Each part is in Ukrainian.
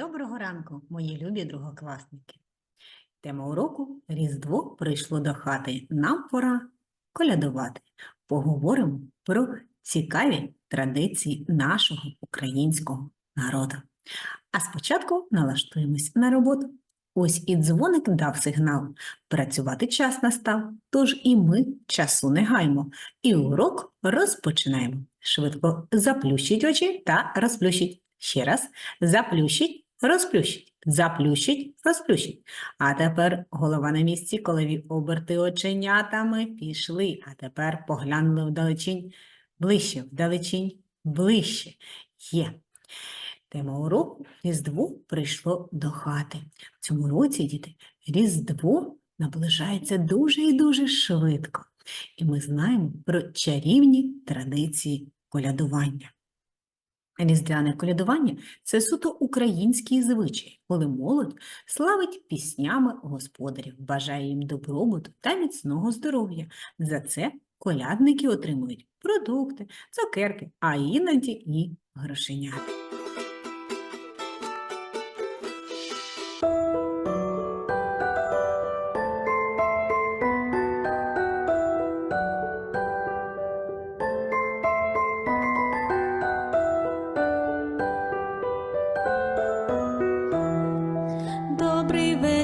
Доброго ранку, мої любі другокласники. Тема уроку Різдво прийшло до хати. Нам пора колядувати. Поговоримо про цікаві традиції нашого українського народу. А спочатку налаштуємось на роботу. Ось і дзвоник дав сигнал. Працювати час настав, тож і ми часу не гаймо. І урок розпочинаємо. Швидко заплющіть очі та розплющіть. Ще раз заплющіть, розплющіть, заплющіть, розплющіть. А тепер голова на місці, колові оберти оченятами пішли. А тепер поглянули вдалечінь, ближче, вдалечінь, ближче. Є. Тема уроку Різдво прийшло до хати. В цьому році, діти, Різдво наближається дуже і дуже швидко. І ми знаємо про чарівні традиції колядування. Різдвяне колядування це суто український звичай, коли молодь славить піснями господарів, бажає їм добробуту та міцного здоров'я. За це колядники отримують продукти, цукерки, а іноді і грошенята.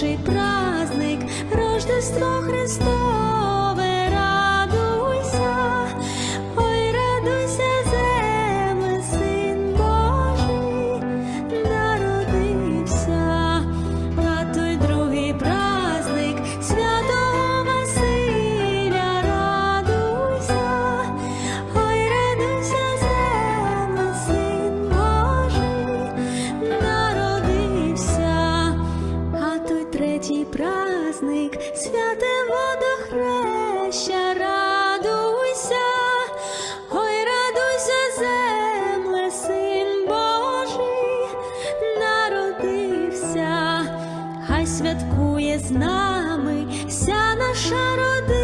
перший праздник Рождество Христове, з нами. Вся наша родина,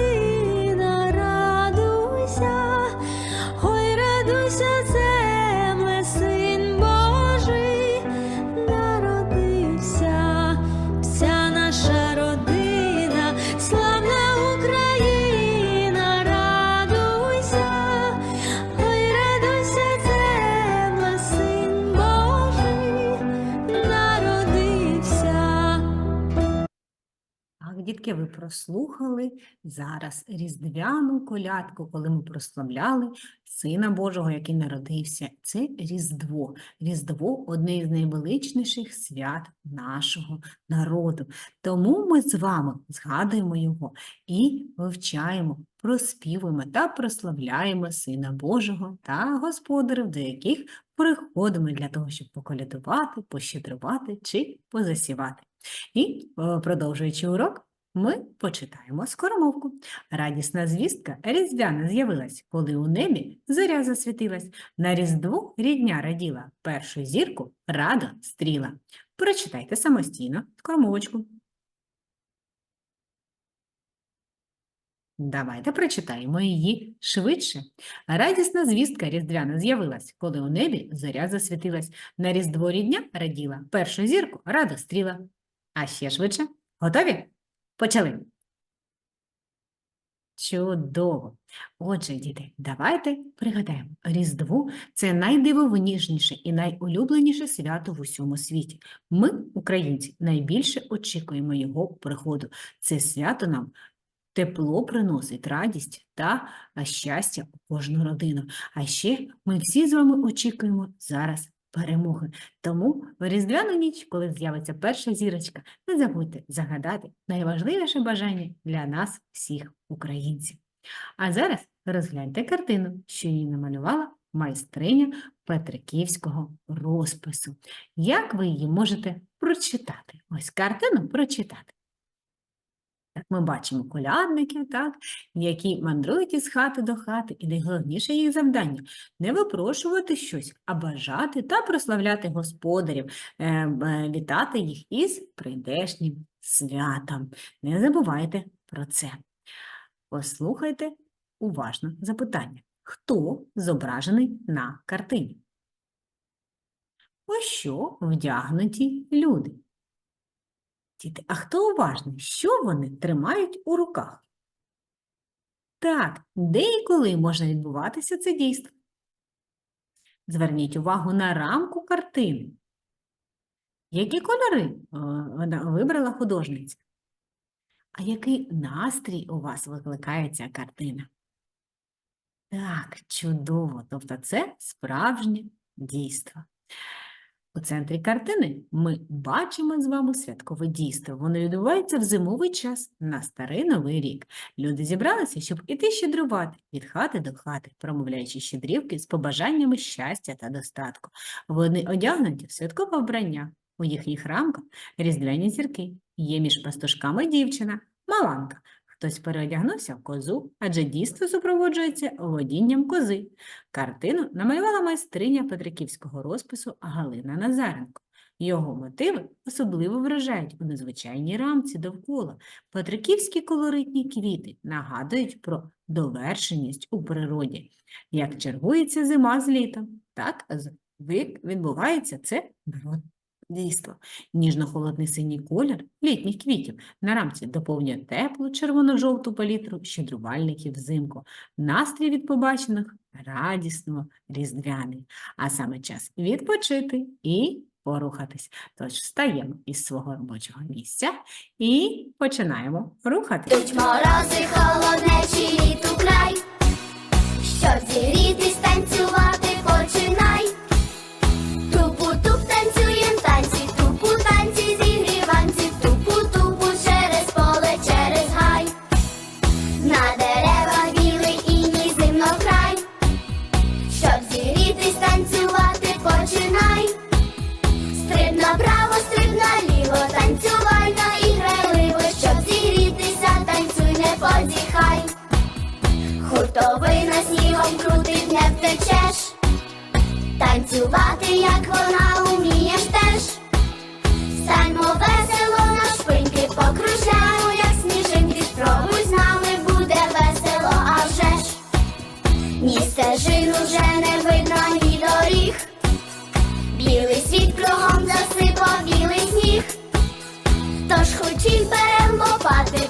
Дітки, ви прослухали зараз різдвяну колядку, коли ми прославляли Сина Божого, який народився. Це Різдво. Різдво одне із найвеличніших свят нашого народу. Тому ми з вами згадуємо його і вивчаємо, проспівуємо та прославляємо Сина Божого та господарів, до яких приходимо для того, щоб поколядувати, пощедрувати чи позасівати. І, е, продовжуючи урок, ми почитаємо скоромовку. Радісна звістка різдвяна з'явилась, коли у небі зоря засвітилась. На різдво рідня раділа, першу зірку радо стріла. Прочитайте самостійно скоромовочку. Давайте прочитаємо її швидше. Радісна звістка різдвяна з'явилась, коли у небі зоря засвітилась. На різдво рідня раділа, першу зірку радо стріла. А ще швидше. Готові? Почали. Чудово. Отже, діти, давайте пригадаємо, Різдво це найдивовижніше і найулюбленіше свято в усьому світі. Ми, українці, найбільше очікуємо його приходу. Це свято нам тепло приносить радість та щастя у кожну родину. А ще ми всі з вами очікуємо зараз перемоги. Тому в Різдвяну ніч, коли з'явиться перша зірочка, не забудьте загадати найважливіше бажання для нас, всіх українців. А зараз розгляньте картину, що її намалювала майстриня Петриківського розпису. Як ви її можете прочитати? Ось картину прочитати. Ми бачимо колядників, так, які мандрують із хати до хати, і найголовніше їх завдання не випрошувати щось, а бажати та прославляти господарів, е, е, вітати їх із прийдешнім святом. Не забувайте про це. Послухайте уважно запитання. Хто зображений на картині? У що вдягнуті люди? Діти, а хто уважний? Що вони тримають у руках? Так, де і коли можна відбуватися це дійство? Зверніть увагу на рамку картини. Які кольори е, вона вибрала художниця? А який настрій у вас викликає ця картина? Так, чудово. Тобто це справжнє дійство. У центрі картини ми бачимо з вами святкове дійство. Воно відбувається в зимовий час на старий новий рік. Люди зібралися, щоб іти щедрувати від хати до хати, промовляючи щедрівки з побажаннями щастя та достатку. Вони одягнуті в святкове вбрання. У їхніх рамках різдвяні зірки. Є між пастушками дівчина, маланка. Хтось переодягнувся в козу, адже дійство супроводжується водінням кози. Картину намалювала майстриня Петриківського розпису Галина Назаренко. Його мотиви особливо вражають у незвичайній рамці довкола. Петриківські колоритні квіти нагадують про довершеність у природі. Як чергується зима з літом, так з- відбувається це народ- дійство. Ніжно-холодний синій колір літніх квітів на рамці доповнює теплу червоно-жовту палітру щедрувальників взимку. Настрій від побачених радісно різдвяний, а саме час відпочити і порухатись. Тож встаємо із свого робочого місця і починаємо рухатись. Йдуть морози, холоднечі літ у край, як вона умієш теж. Станьмо весело на шпиньки, покружляємо, як сніжинки. Спробуй з нами, буде весело, а вже ж. Уже не видно, ні доріг. Білий світ кругом засипав білий сніг. Тож хочі берем лопати,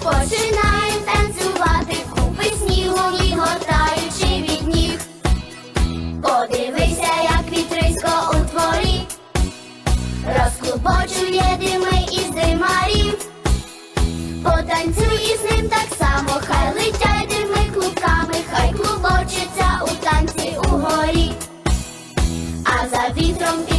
розклубочує дими із димарів. Потанцюй із ним так само, хай летять дими клубками, хай клубочиться у танці угорі. А за вітром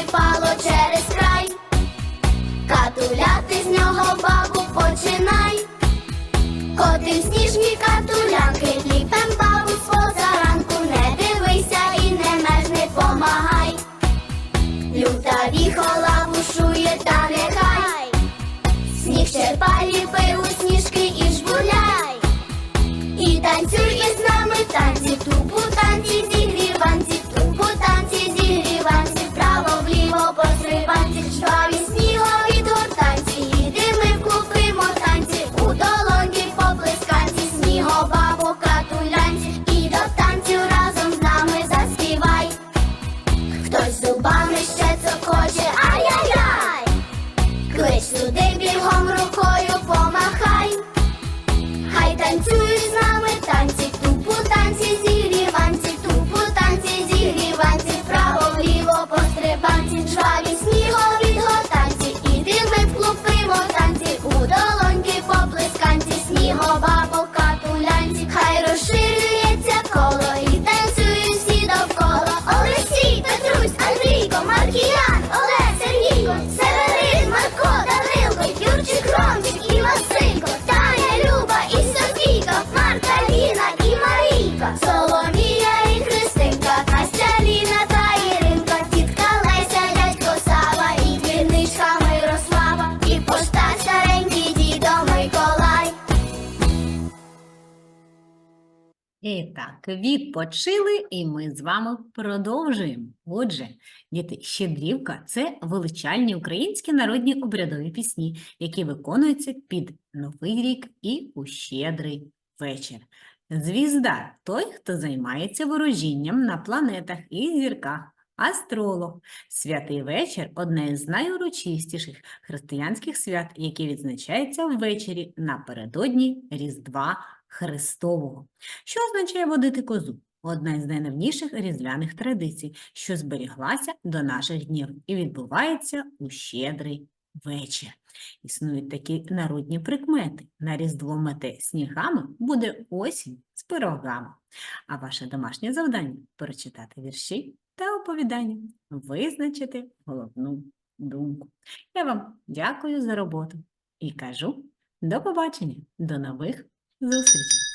понасипало через край. Катуляти з нього бабу починай. Котим сніжні катулянки, І так, відпочили, і ми з вами продовжуємо. Отже, діти, щедрівка це величальні українські народні обрядові пісні, які виконуються під Новий рік і у щедрий вечір. Звізда той, хто займається ворожінням на планетах і зірках. Астролог. Святий вечір одне з найурочистіших християнських свят, яке відзначається ввечері напередодні Різдва Христового. Що означає водити козу? Одна із найдавніших різдвяних традицій, що зберіглася до наших днів і відбувається у щедрий вечір. Існують такі народні прикмети. На різдво мете снігами буде осінь з пирогами. А ваше домашнє завдання прочитати вірші та оповідання, визначити головну думку. Я вам дякую за роботу і кажу до побачення, до нових зустрічей!